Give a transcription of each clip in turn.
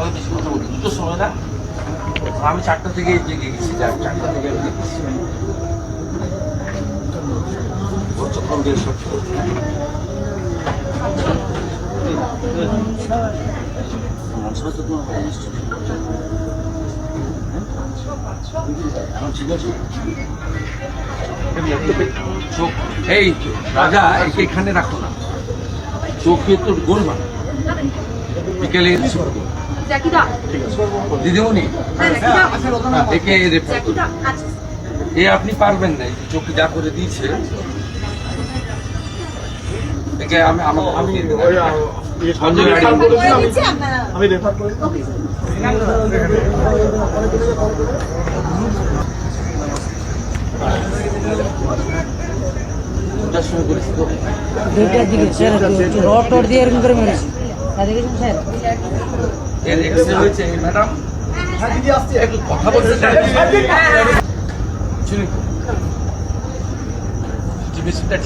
আমি বেশি কথা সময় না, আমি চারটা থেকে জেগে গেছি চার চারটা থেকে আমি জেগেছি আছে। চোখ, এই রাজা এখানে রাখো না। চোখে তো গোল বিকেলে দিদিমণি? হ্যাঁ একে রেফার করুন জ্যাকিদা আচ্ছা। এ আপনি পারবেন না চোখে যা করে দিয়েছে। একে আমি আমি আমি- রেফার করি দুইটার দিকে স্যার রড টড দিয়ে এরকম করে মেরেছি। তা দেখেছেন স্যার। এর এক্সরে হয়েছে ম্যাডাম দিদি আসছে একটু কথা বলতে চাই। শুনি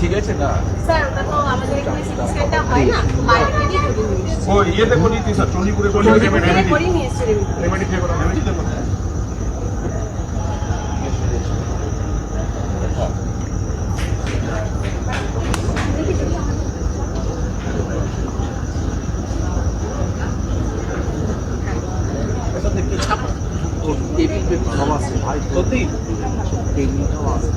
ঠিক আছে না? স্যার ওটা আমাদের এখানে সিটি হয় না? বাইরে থেকে করে ও ইয়েতে করি তুই স্যার চণ্ডীপুরে করি থেকে করে নিয়ে এসেছি রেমিডি রেমেডি রেমেডি টেবিল সব আছে ভাই সত্যি? টেবিলটাও আছে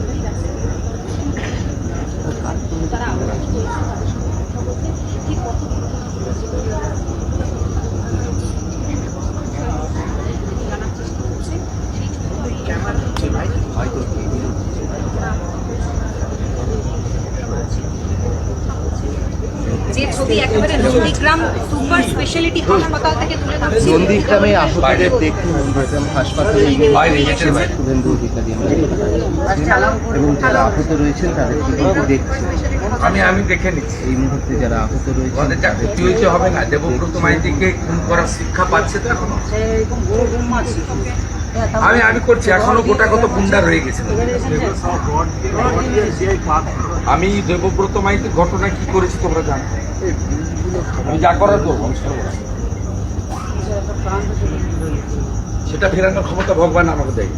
যে ছবি একেবারে নন্দীগ্রাম সুপার স্পেশালিটি হাসপাতাল থেকে তুলে ধরছি নন্দীগ্রামে আহতদের দেখে নন্দীগ্রাম হাসপাতালে বাইরে, গেটের বাইরে। শুভেন্দু অধিকারী এবং যারা আহত রয়েছেন তাদের কিন্তু দেখছি আমি আমি দেখে নিচ্ছি। এই মুহূর্তে যারা আহত রয়েছে ওদের যা ক্ষতি হয়েছে হবে না। দেবব্রত মাইতিকে খুন করার শিক্ষা পাচ্ছে তো এখনও। আমি আমি করছি, এখনও গোটা কত গুন্ডা রয়ে গেছে। আমি দেবব্রত মাইতির ঘটনা কি করেছি তোমরা জানো? আমি যা করার করব সেটা ফেরানোর ক্ষমতা ভগবান আমাকে দেয়